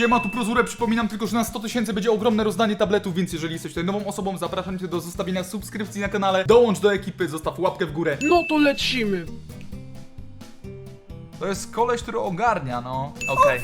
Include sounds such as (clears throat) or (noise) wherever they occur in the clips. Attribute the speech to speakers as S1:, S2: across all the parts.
S1: Siema, tu Prozurę, przypominam tylko, że na 100 tysięcy będzie ogromne rozdanie tabletów, więc jeżeli jesteś tutaj nową osobą, zapraszam cię do zostawienia subskrypcji na kanale, dołącz do ekipy, zostaw łapkę w górę.
S2: No to lecimy.
S1: To jest koleś, który ogarnia, no. Okej.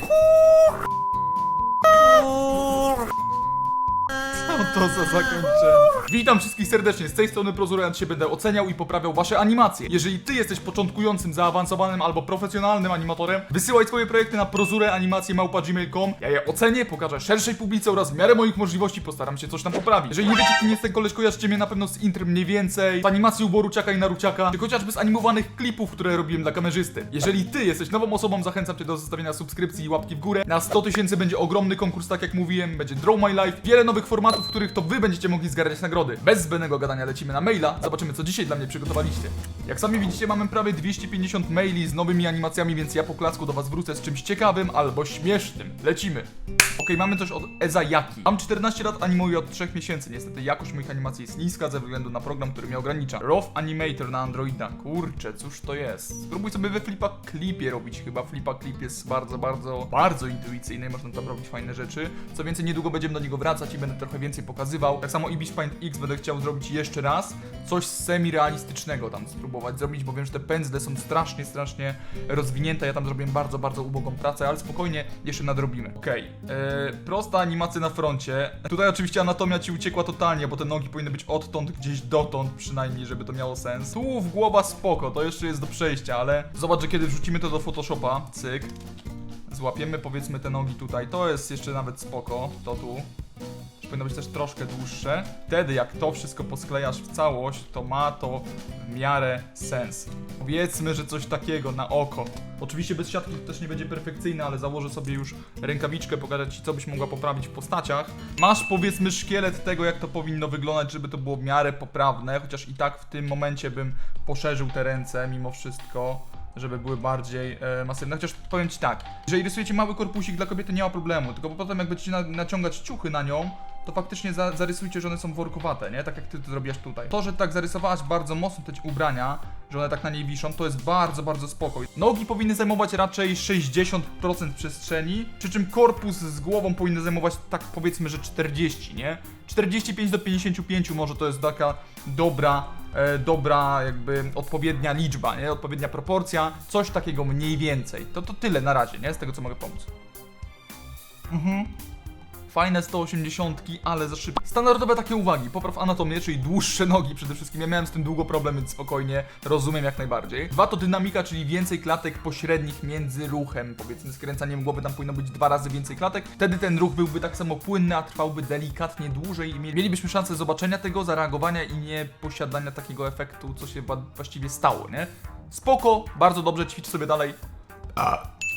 S1: Co to za zakończenie? Witam wszystkich serdecznie, z tej strony Prozura, ja dzisiaj będę oceniał i poprawiał wasze animacje. Jeżeli ty jesteś początkującym, zaawansowanym albo profesjonalnym animatorem, wysyłaj swoje projekty na prozureanimacje.gmail.com Ja je ocenię, pokażę szerszej publice oraz w miarę moich możliwości postaram się coś tam poprawić. Jeżeli nie wiecie kim jest ten koleś, kojarzycie mnie na pewno z intry mniej więcej, z animacji uboru Ciaka i Naruciaka, czy chociażby z animowanych klipów, które robiłem dla kamerzysty. Jeżeli ty jesteś nową osobą, zachęcam cię do zostawienia subskrypcji i łapki w górę. Na 100 tysięcy będzie ogromny konkurs, tak jak mówiłem, będzie Draw My Life, wiele nowych formatów, w których to wy będziecie mogli zgarniać nagrody. Bez zbędnego gadania lecimy na maila, zobaczymy co dzisiaj dla mnie przygotowaliście. Jak sami widzicie, mamy prawie 250 maili z nowymi animacjami, więc ja po klacku do was wrócę z czymś ciekawym albo śmiesznym. Lecimy. Okej, mamy coś od Ezayaki. Mam 14 lat, animuję od 3 miesięcy. Niestety jakość moich animacji jest niska ze względu na program, który mnie ogranicza. Rough Animator na Androida. Kurczę, cóż to jest? Spróbuj sobie we Flipa Clipie robić. Chyba Flipa Clip jest bardzo, bardzo, bardzo intuicyjny można tam robić fajne rzeczy. Co więcej, niedługo będziemy do niego wracać i będę trochę więcej pokazywał. Tak samo Ibis Paint X będę chciał zrobić jeszcze raz. Coś semi-realistycznego tam spróbować zrobić, bo wiem, że te pędzle są strasznie, strasznie rozwinięte. Ja tam zrobiłem bardzo, bardzo ubogą pracę, ale spokojnie jeszcze nadrobimy. Okej, eee, prosta animacja na froncie. Tutaj oczywiście anatomia ci uciekła totalnie, bo te nogi powinny być odtąd gdzieś dotąd przynajmniej, żeby to miało sens. Tu w głowa spoko, to jeszcze jest do przejścia, ale zobacz, że kiedy wrzucimy to do Photoshopa, cyk, złapiemy powiedzmy te nogi tutaj, to jest jeszcze nawet spoko, to tu. Powinno być też troszkę dłuższe. Wtedy jak to wszystko posklejasz w całość, to ma to w miarę sens. Powiedzmy, że coś takiego na oko. Oczywiście bez siatki to też nie będzie perfekcyjne, ale założę sobie już rękawiczkę, pokażę Ci co byś mogła poprawić w postaciach. Masz powiedzmy szkielet tego jak to powinno wyglądać, żeby to było w miarę poprawne, chociaż i tak w tym momencie bym poszerzył te ręce mimo wszystko żeby były bardziej e, masywne. Chociaż powiem Ci tak, jeżeli rysujecie mały korpusik dla kobiety nie ma problemu, tylko potem jak będziecie na, naciągać ciuchy na nią, to faktycznie za, zarysujcie, że one są workowate, nie? Tak jak Ty to zrobiłaś tutaj. To, że tak zarysowałaś bardzo mocno te ubrania, że one tak na niej wiszą, to jest bardzo, bardzo spoko. Nogi powinny zajmować raczej 60% przestrzeni, przy czym korpus z głową powinny zajmować tak powiedzmy, że 40, nie? 45 do 55 może to jest taka dobra, e, dobra jakby odpowiednia liczba, nie? Odpowiednia proporcja, coś takiego mniej więcej. To, to tyle na razie, nie? Z tego co mogę pomóc. Mhm. Fajne 180, ale za szybko. Standardowe takie uwagi. Popraw anatomię, czyli dłuższe nogi przede wszystkim. Ja miałem z tym długo problem, więc spokojnie rozumiem jak najbardziej. Dwa to dynamika, czyli więcej klatek pośrednich między ruchem. Powiedzmy, skręcaniem głowy tam powinno być dwa razy więcej klatek. Wtedy ten ruch byłby tak samo płynny, a trwałby delikatnie dłużej i mielibyśmy szansę zobaczenia tego, zareagowania i nie posiadania takiego efektu, co się właściwie stało, nie? Spoko, bardzo dobrze, ćwicz sobie dalej.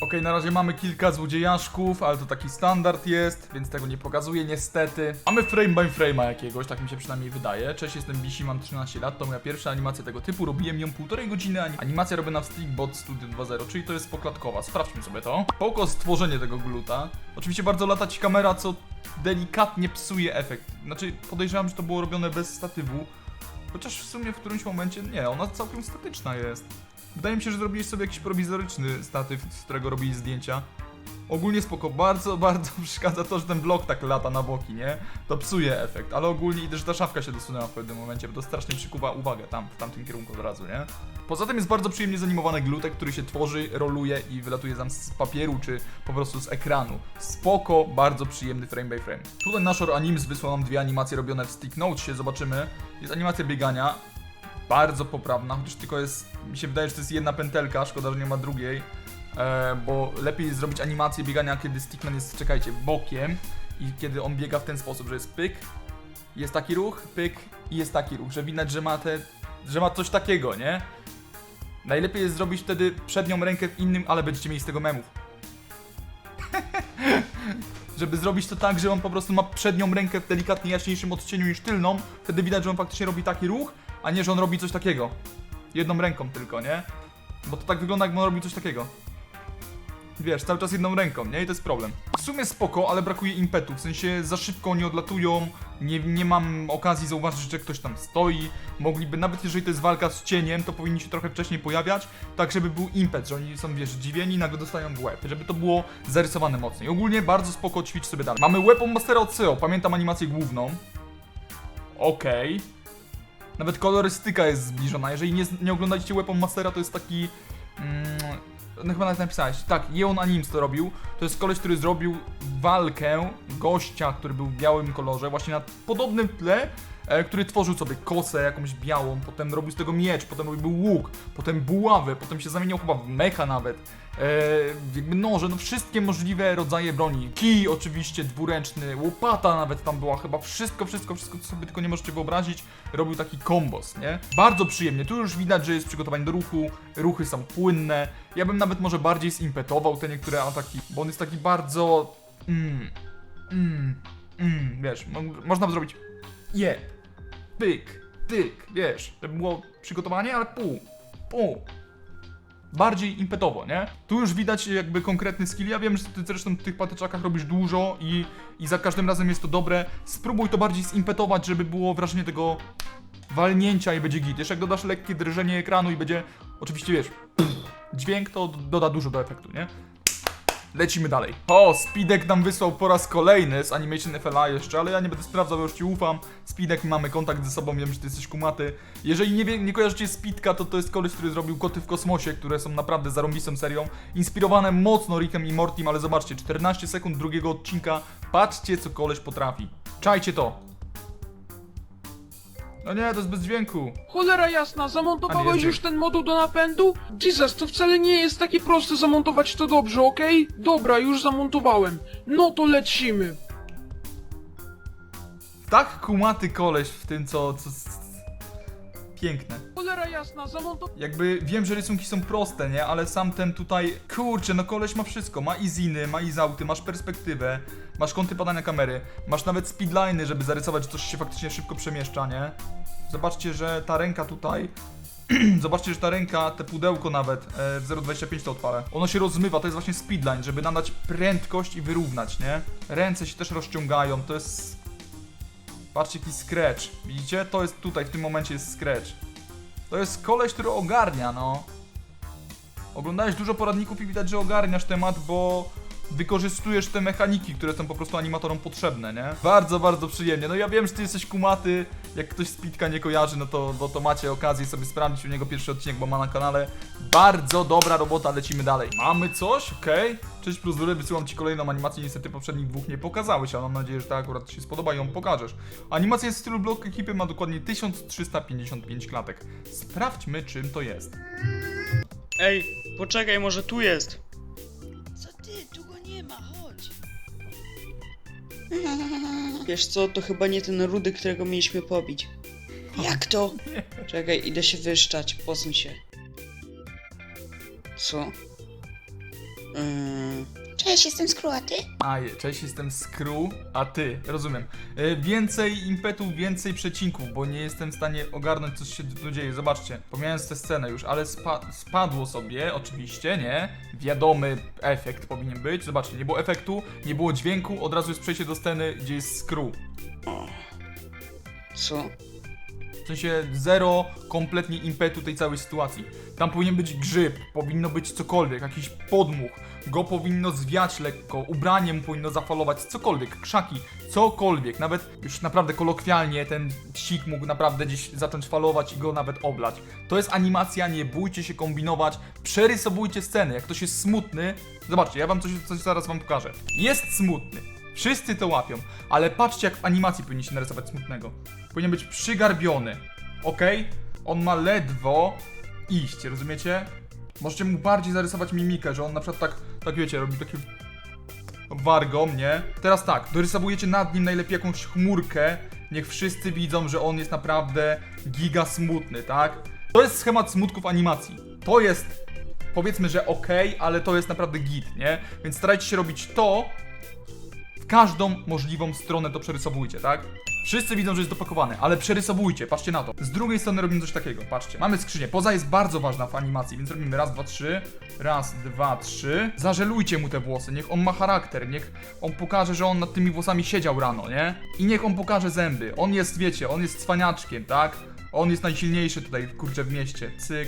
S1: Okej, na razie mamy kilka złodziejaszków, ale to taki standard jest, więc tego nie pokazuję niestety. Mamy frame by frame'a jakiegoś, tak mi się przynajmniej wydaje. Cześć, jestem Bisi, mam 13 lat, to moja pierwsza animacja tego typu, robiłem ją półtorej godziny, ani- animacja robiona w Stickbot Studio 2.0, czyli to jest poklatkowa, sprawdźmy sobie to. Poko stworzenie tego gluta. Oczywiście bardzo lata ci kamera, co delikatnie psuje efekt. Znaczy, podejrzewam, że to było robione bez statywu, chociaż w sumie w którymś momencie, nie, ona całkiem statyczna jest. Wydaje mi się, że zrobiłeś sobie jakiś prowizoryczny statyw, z którego robiłeś zdjęcia. Ogólnie spoko, bardzo, (laughs) bardzo przeszkadza to, że ten blok tak lata na boki, nie? To psuje efekt, ale ogólnie idę, że ta szafka się dosunęła w pewnym momencie, bo to strasznie przykuwa uwagę tam, w tamtym kierunku od razu, nie? Poza tym jest bardzo przyjemnie zanimowany glutek, który się tworzy, roluje i wylatuje tam z papieru, czy po prostu z ekranu. Spoko, bardzo przyjemny frame by frame. Tutaj Nashor Animes wysłał nam dwie animacje robione w Stick Notesie, zobaczymy. Jest animacja biegania, bardzo poprawna, chociaż tylko jest, mi się wydaje, że to jest jedna pętelka, szkoda, że nie ma drugiej, e, bo lepiej zrobić animację biegania, kiedy Stickman jest, czekajcie, bokiem i kiedy on biega w ten sposób, że jest pyk, jest taki ruch, pyk i jest taki ruch, że widać, że ma te, że ma coś takiego, nie? Najlepiej jest zrobić wtedy przednią rękę w innym, ale będziecie mieli z tego memów. (laughs) Żeby zrobić to tak, że on po prostu ma przednią rękę w delikatnie jaśniejszym odcieniu niż tylną, wtedy widać, że on faktycznie robi taki ruch, a nie, że on robi coś takiego. Jedną ręką tylko, nie? Bo to tak wygląda, jakby on robił coś takiego. wiesz, cały czas jedną ręką, nie? I to jest problem. W sumie spoko, ale brakuje impetu, w sensie za szybko oni odlatują, nie, nie mam okazji zauważyć, że ktoś tam stoi, mogliby, nawet jeżeli to jest walka z cieniem, to powinni się trochę wcześniej pojawiać, tak żeby był impet, że oni są, wiesz, zdziwieni i nagle dostają w łeb, żeby to było zarysowane mocniej. Ogólnie bardzo spoko, ćwicz sobie dalej. Mamy Weapon Mastera od CEO, pamiętam animację główną. Okej. Nawet kolorystyka jest zbliżona. Jeżeli nie, nie oglądacie Weapon Mastera, to jest taki. Mm, no chyba nawet napisałeś. Tak, Jeon Anims to robił. To jest koleś, który zrobił walkę gościa, który był w białym kolorze, właśnie na podobnym tle, który tworzył sobie kosę jakąś białą, potem robił z tego miecz, potem robił łuk, potem buławę, potem się zamieniał chyba w mecha nawet. E, jakby noże, no wszystkie możliwe rodzaje broni. Kij oczywiście, dwuręczny, łopata nawet tam była, chyba wszystko, wszystko, wszystko, co sobie tylko nie możecie wyobrazić. Robił taki kombos, nie? Bardzo przyjemnie, tu już widać, że jest przygotowanie do ruchu, ruchy są płynne. Ja bym nawet może bardziej zimpetował te niektóre ataki, bo on jest taki bardzo... Mm, mm, mm, wiesz, mo można by zrobić je, pyk, tyk, wiesz, żeby było przygotowanie, ale pół, pół bardziej impetowo, nie? Tu już widać jakby konkretny skill. Ja wiem, że ty zresztą w tych patyczakach robisz dużo i, i za każdym razem jest to dobre. Spróbuj to bardziej zimpetować, żeby było wrażenie tego walnięcia i będzie git. Jeszcze jak dodasz lekkie drżenie ekranu i będzie, oczywiście wiesz, dźwięk, to doda dużo do efektu, nie? Lecimy dalej. O, Speedek nam wysłał po raz kolejny z Animation FLA jeszcze, ale ja nie będę sprawdzał, bo już ci ufam. Speedek, mamy kontakt ze sobą, wiem, że ty jesteś kumaty. Jeżeli nie, wie, nie kojarzycie Speedka, to to jest koleś, który zrobił Koty w kosmosie, które są naprawdę zarąbistą serią. Inspirowane mocno Rickiem i Mortim, ale zobaczcie, 14 sekund drugiego odcinka. Patrzcie, co koleś potrafi. Czajcie to. No nie, to jest bez dźwięku.
S2: Cholera jasna,
S1: A nie,
S2: zamontowałeś
S1: jest
S2: już ten moduł do napędu? Jesus, to wcale nie jest takie proste zamontować to dobrze, okej? Dobra, już zamontowałem. No to lecimy.
S1: Tak kumaty koleś w tym, co... co... Piękne.
S2: Cholera jasna, zamontowałem...
S1: Jakby wiem, że rysunki są proste, nie? Ale sam ten tutaj, kurczę, no koleś ma wszystko. Ma i ziny, ma i zauty, masz perspektywę, masz kąty padania kamery, masz nawet speedliny, żeby zarysować, że coś się faktycznie szybko przemieszcza, nie? Zobaczcie, że ta ręka tutaj, (clears throat) zobaczcie, że ta ręka, te pudełko nawet e, w 0.25 to odpalę. Ono się rozmywa, to jest właśnie speedline, żeby nadać prędkość i wyrównać, nie? Ręce się też rozciągają, to jest... Patrzcie, jaki scratch. Widzicie? To jest tutaj, w tym momencie jest scratch. To jest koleś, który ogarnia, no. Oglądałeś dużo poradników i widać, że ogarniasz temat, bo wykorzystujesz te mechaniki, które są po prostu animatorom potrzebne, nie? Bardzo, bardzo przyjemnie. No ja wiem, że ty jesteś kumaty, jak ktoś Speedka nie kojarzy, no to, no to macie okazję sobie sprawdzić u niego pierwszy odcinek, bo ma na kanale. Bardzo dobra robota, lecimy dalej. Mamy coś? Okej. Cześć Pluzury, wysyłam ci kolejną animację, niestety poprzednich dwóch nie pokazałeś, ale mam nadzieję, że ta akurat ci się spodoba i ją pokażesz. Animacja jest w stylu blok ekipy, ma dokładnie 1355 klatek. Sprawdźmy, czym to jest.
S3: Ej, poczekaj, może tu jest.
S4: Chodź. (laughs)
S3: Wiesz co, to chyba nie ten rudy, którego mieliśmy pobić.
S4: Jak to?
S3: Czekaj, idę się wyszczać, posuń się. Co? Yy,
S4: Cześć, jestem Skruaty.
S1: A, je- cześć, jestem Skru, a ty, rozumiem. E, więcej impetu, więcej przecinków, bo nie jestem w stanie ogarnąć, co się tu dzieje. Zobaczcie, pomijając tę scenę już, ale spa spadło sobie, oczywiście, nie? Wiadomy efekt powinien być. Zobaczcie, nie było efektu, nie było dźwięku, od razu jest przejście do sceny, gdzie jest Skru.
S3: co?
S1: Sensie zero kompletnie impetu tej całej sytuacji. Tam powinien być grzyb, powinno być cokolwiek, jakiś podmuch, go powinno zwiać lekko, ubranie mu powinno zafalować, cokolwiek, krzaki, cokolwiek. Nawet już naprawdę kolokwialnie ten sik mógł naprawdę gdzieś zacząć falować i go nawet oblać. To jest animacja, nie bójcie się kombinować, przerysowujcie sceny. Jak ktoś jest smutny, zobaczcie, ja wam coś, coś zaraz wam pokażę. Jest smutny. Wszyscy to łapią, ale patrzcie jak w animacji powinniście narysować smutnego. Powinien być przygarbiony, ok? On ma ledwo iść, rozumiecie? Możecie mu bardziej zarysować mimikę, że on na przykład tak, tak wiecie, robi taki wargą, nie? Teraz tak, dorysowujecie nad nim najlepiej jakąś chmurkę, niech wszyscy widzą, że on jest naprawdę giga smutny, tak? To jest schemat smutków animacji. To jest, powiedzmy, że ok, ale to jest naprawdę git, nie? Więc starajcie się robić to, każdą możliwą stronę to przerysowujcie, tak? Wszyscy widzą, że jest dopakowane, ale przerysowujcie, patrzcie na to. Z drugiej strony robimy coś takiego, patrzcie. Mamy skrzynię, poza jest bardzo ważna w animacji, więc robimy raz, dwa, trzy, raz, dwa, trzy. Zażelujcie mu te włosy, niech on ma charakter, niech on pokaże, że on nad tymi włosami siedział rano, nie? I niech on pokaże zęby. On jest, wiecie, on jest cwaniaczkiem, tak? On jest najsilniejszy tutaj, kurczę, w mieście. Cyk,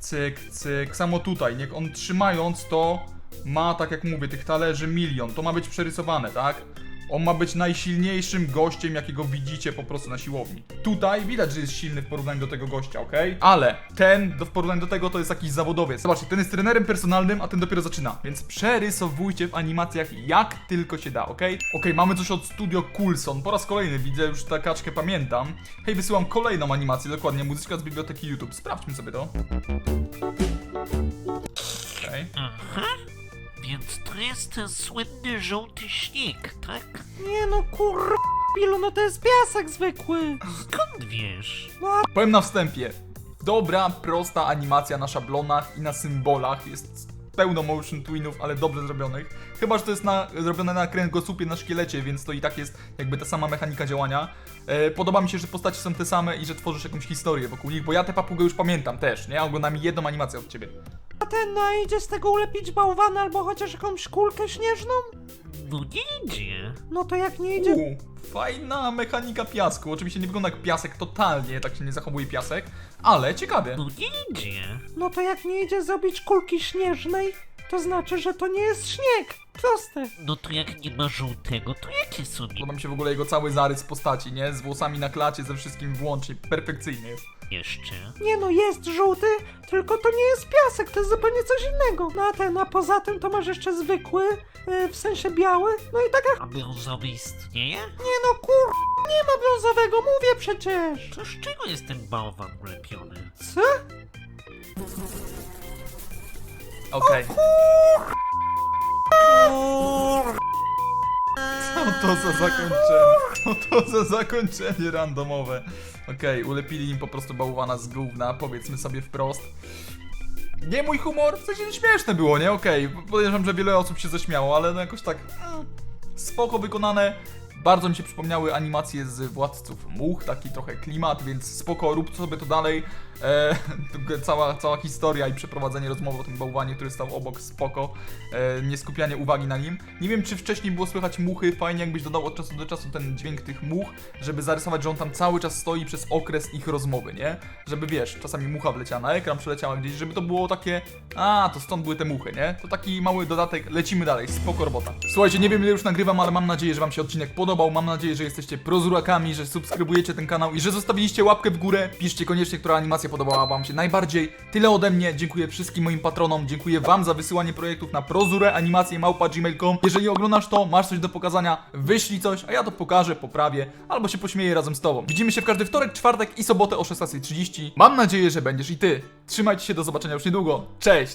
S1: cyk, cyk. Samo tutaj, niech on trzymając to ma, tak jak mówię, tych talerzy milion. To ma być przerysowane, tak? On ma być najsilniejszym gościem, jakiego widzicie po prostu na siłowni. Tutaj widać, że jest silny w porównaniu do tego gościa, ok? Ale ten do, w porównaniu do tego to jest jakiś zawodowiec. Zobaczcie, ten jest trenerem personalnym, a ten dopiero zaczyna. Więc przerysowujcie w animacjach jak tylko się da, ok? Ok, mamy coś od Studio Coulson. Po raz kolejny widzę, już tę kaczkę pamiętam. Hej, wysyłam kolejną animację, dokładnie, muzyczka z biblioteki YouTube. Sprawdźmy sobie to. Okej.
S5: Aha. Więc to jest ten słynny żółty śnieg, tak?
S6: Nie no kur... Pilu, no to jest piasek zwykły.
S5: Skąd wiesz?
S1: Powiem na wstępie. Dobra, prosta animacja na szablonach i na symbolach. Jest pełno motion twinów, ale dobrze zrobionych. Chyba, że to jest na, zrobione na kręgosłupie, na szkielecie, więc to i tak jest jakby ta sama mechanika działania. E, podoba mi się, że postaci są te same i że tworzysz jakąś historię wokół nich, bo ja tę papugę już pamiętam też, nie? Oglądam jedną animację od ciebie.
S6: A ten idzie z tego ulepić bałwana albo chociaż jakąś kulkę śnieżną?
S5: No nie idzie.
S6: No to jak nie idzie...
S1: Uuu, fajna mechanika piasku. Oczywiście nie wygląda jak piasek totalnie, tak się nie zachowuje piasek, ale ciekawie.
S5: No nie idzie.
S6: No to jak nie idzie zrobić kulki śnieżnej, to znaczy, że to nie jest śnieg. Proste.
S5: No to jak nie ma żółtego, to jakie są
S1: Podoba mi się w ogóle jego cały zarys postaci, nie? Z włosami na klacie, ze wszystkim włącznie. Perfekcyjny jest.
S5: jeszcze?
S6: Nie no, jest żółty, tylko to nie jest piasek, to jest zupełnie coś innego. No a ten, a poza tym to masz jeszcze zwykły, yy, w sensie biały, no i tak jak...
S5: A brązowy istnieje?
S6: Nie no kur... Nie ma brązowego, mówię przecież.
S5: To z czego jest ten bałwan ulepiony?
S6: Co?
S1: Okej. Co to za zakończenie? Co to za zakończenie randomowe? Okej, ulepili im po prostu bałwana z gówna, powiedzmy sobie wprost. Nie mój humor, w sensie śmieszne było, nie? Okej, podejrzewam, że wiele osób się zaśmiało, ale no jakoś tak mm, spoko wykonane. Bardzo mi się przypomniały animacje z Władców Much, taki trochę klimat, więc spoko, rób sobie to dalej. E, (laughs) cała, cała historia i przeprowadzenie rozmowy o tym bałwanie, który stał obok, spoko. E, nie skupianie uwagi na nim. Nie wiem, czy wcześniej było słychać muchy, fajnie jakbyś dodał od czasu do czasu ten dźwięk tych much, żeby zarysować, że on tam cały czas stoi przez okres ich rozmowy, nie? Żeby wiesz, czasami mucha wleciała na ekran, przeleciała gdzieś, żeby to było takie, a, to stąd były te muchy, nie? To taki mały dodatek, lecimy dalej, spoko robota. Słuchajcie, nie wiem ile już nagrywam, ale mam nadzieję, że wam się odcinek podobał, mam nadzieję, że jesteście prozurakami, że subskrybujecie ten kanał i że zostawiliście łapkę w górę. Piszcie koniecznie, która animacja podobała wam się najbardziej. Tyle ode mnie, dziękuję wszystkim moim patronom, dziękuję wam za wysyłanie projektów na prozurę animacje gmail.com. Jeżeli oglądasz to, masz coś do pokazania, wyślij coś, a ja to pokażę, poprawię, albo się pośmieję razem z tobą. Widzimy się w każdy wtorek, czwartek i sobotę o 16.30. Mam nadzieję, że będziesz i ty. Trzymajcie się, do zobaczenia już niedługo. Cześć!